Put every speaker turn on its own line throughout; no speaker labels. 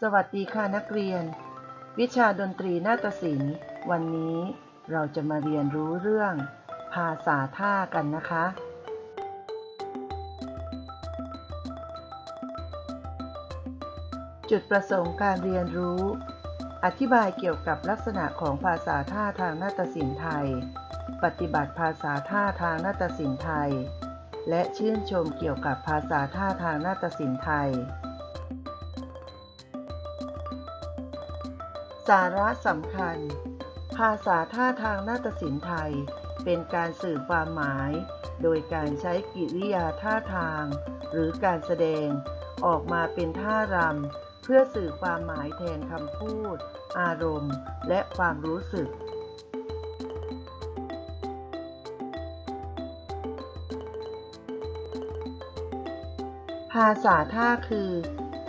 สวัสดีค่ะนักเรียน วิชาดนตรีนาฏศิลป์ วันนี้เราจะมาเรียนรู้เรื่อง ภาษาท่ากันนะคะ จุดประสงค์การเรียนรู้ อธิบายเกี่ยวกับลักษณะของภาษาท่าทางนาฏศิลป์ไทย ปฏิบัติภาษาท่าทางนาฏศิลป์ไทย และชื่นชมเกี่ยวกับภาษาท่าทางนาฏศิลป์ไทย สาระสำคัญ ภาษาท่าทางนาฏศิลป์ไทย เป็นการสื่อความหมาย โดยการใช้กิริยาท่าทาง หรือการแสดง ออกมาเป็นท่ารำเพื่อสื่อความหมายแทนคำพูด อารมณ์ และความรู้สึกภาษาท่าคือ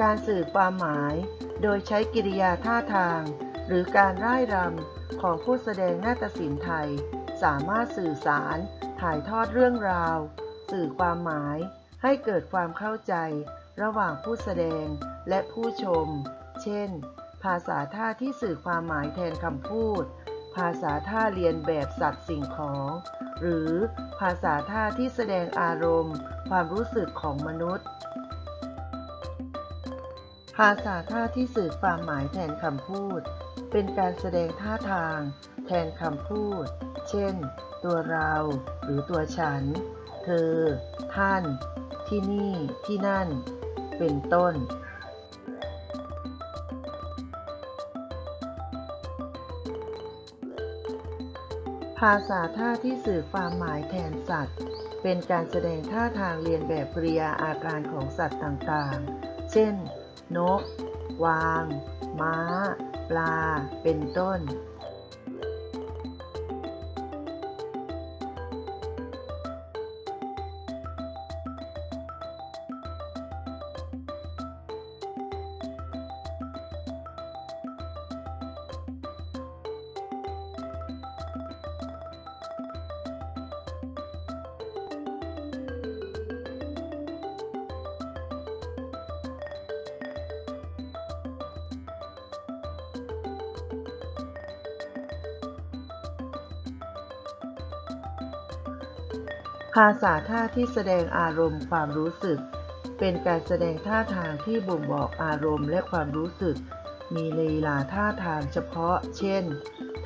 การสื่อความหมาย โดยใช้กิริยาท่าทาง หรือการร่ายรำของผู้แสดงนาฏศิลป์ไทย สามารถสื่อสาร ถ่ายทอดเรื่องราว สื่อความหมาย ให้เกิดความเข้าใจ ระหว่างผู้แสดงและผู้ชม เช่น ภาษาท่าที่สื่อความหมายแทนคำพูด ภาษาท่าเรียนแบบสัตว์สิ่งของ หรือภาษาท่าที่แสดงอารมณ์ ความรู้สึกของมนุษย์ ภาษาท่าที่สื่อความหมายแทนคำพูด เป็นการแสดงท่าทาง แทนคำพูด เช่น ตัวเรา หรือตัวฉัน เธอ ท่าน ที่นี่ ที่นั่น เป็นต้น ภาษาท่าที่สื่อความหมายแทนสัตว์ เป็นการแสดงท่าทางเรียนแบบกริยาอาการของสัตว์ต่างๆ เช่น นก วาง ม้า ปลา เป็นต้น ภาษาท่าที่แสดงอารมณ์ความรู้สึก เป็นการแสดงท่าทางที่บ่งบอกอารมณ์และความรู้สึก มีลีลาท่าทางเฉพาะ เช่น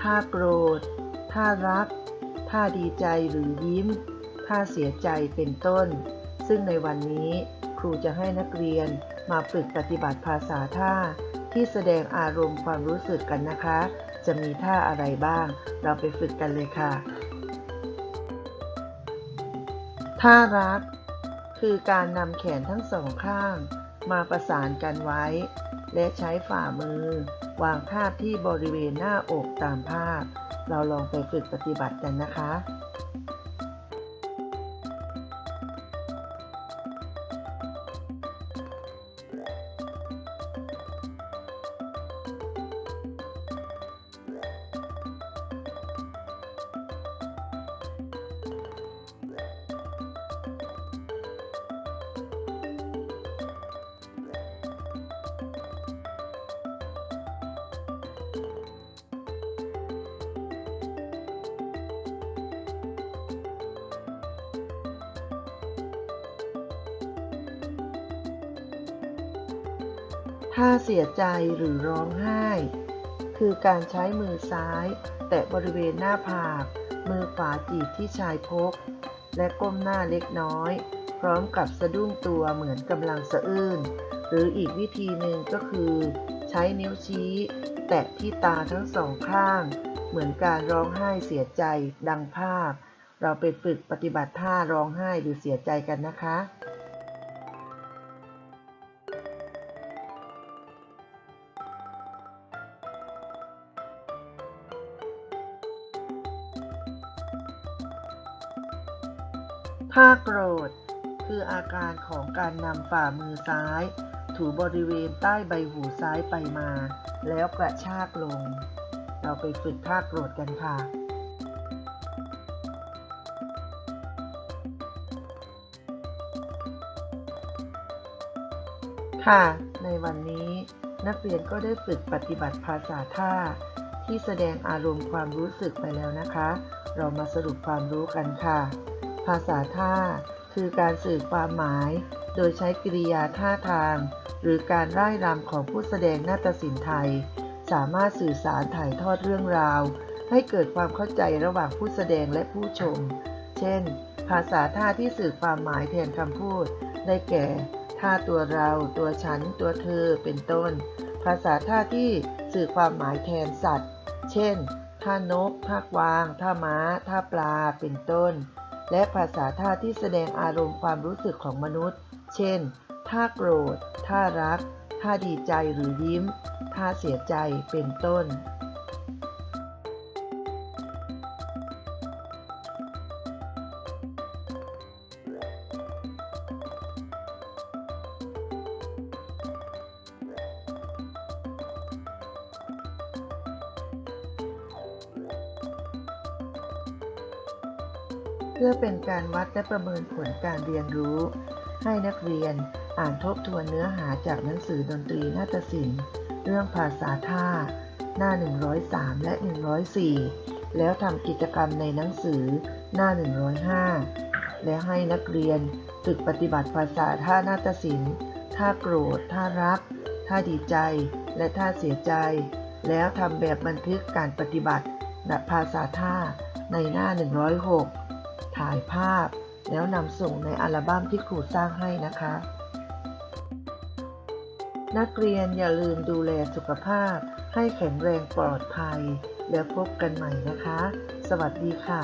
ท่าโกรธ ท่ารัก ท่าดีใจหรือยิ้ม ท่าเสียใจเป็นต้น ซึ่งในวันนี้ครูจะให้นักเรียนมาฝึกปฏิบัติภาษาท่า ที่แสดงอารมณ์ความรู้สึกกันนะคะ จะมีท่าอะไรบ้าง เราไปฝึกกันเลยค่ะ ท่ารัก คือการนำแขนทั้งสองข้าง มาประสานกันไว้ และใช้ฝ่ามือ วางทาบที่บริเวณหน้าอกตามภาพ เราลองไปฝึกปฏิบัติกันนะคะ ถ้าเสียใจหรือร้องไห้ คือการใช้มือซ้าย แตะบริเวณหน้าผาก มือขวาจีบที่ชายพก และก้มหน้าเล็กน้อย พร้อมกับสะดุ้งตัวเหมือนกำลังสะอื้น หรืออีกวิธีหนึ่งก็คือ ใช้นิ้วชี้ แตะที่ตาทั้งสองข้าง เหมือนการร้องไห้เสียใจดังภาพ เราไปฝึกปฏิบัติท่าร้องไห้หรือเสียใจกันนะคะ ท่าโกรธ คืออาการของการนำฝ่ามือซ้าย ถูบริเวณใต้ใบหูซ้ายไปมา แล้วกระชากลง เราไปฝึกท่าโกรธกันค่ะค่ะ ในวันนี้นักเรียนก็ได้ฝึกปฏิบัติภาษาท่า ที่แสดงอารมณ์ความรู้สึกไปแล้วนะคะ เรามาสรุปความรู้กันค่ะ ภาษาท่า คือการสื่อความหมาย โดยใช้กริยาท่าทาง หรือการร่ายรำของผู้แสดงนาฏศิลป์ไทย สามารถสื่อสารถ่ายทอดเรื่องราว ให้เกิดความเข้าใจระหว่างผู้แสดงและผู้ชม เช่น ภาษาท่าที่สื่อความหมายแทนคำพูด ได้แก่ ท่าตัวเรา ตัวฉัน ตัวเธอ เป็นต้น ภาษาท่าที่สื่อความหมายแทนสัตว์ เช่น ท่านก ท่ากวาง ท่าม้า ท่าปลา เป็นต้น และภาษาท่าที่แสดงอารมณ์ความรู้สึกของมนุษย์ เช่น ท่าโกรธ ท่ารัก ท่าดีใจหรือยิ้ม ท่าเสียใจ เป็นต้น พื่อเป็นการวัดและประเมินผลการเรียนรู้ ให้นักเรียนอ่านทบทวนเนื้อหาจากหนังสือดนตรีนาฏศิลป์ เรื่องภาษาท่า หน้า 103 และ 104 แล้วทำกิจกรรมในหนังสือหน้า 105 และให้นักเรียนฝึกปฏิบัติภาษาท่านาฏศิลป์ ท่าโกรธ ท่ารัก ท่าดีใจ และท่าเสียใจ แล้วทำแบบบันทึกการปฏิบัติภาษาท่าในหน้า 106 ถ่ายภาพ แล้วนำส่งในอัลบั้มที่ครูสร้างให้นะคะ นักเรียนอย่าลืมดูแลสุขภาพ ให้แข็งแรงปลอดภัย แล้วพบกันใหม่นะคะ สวัสดีค่ะ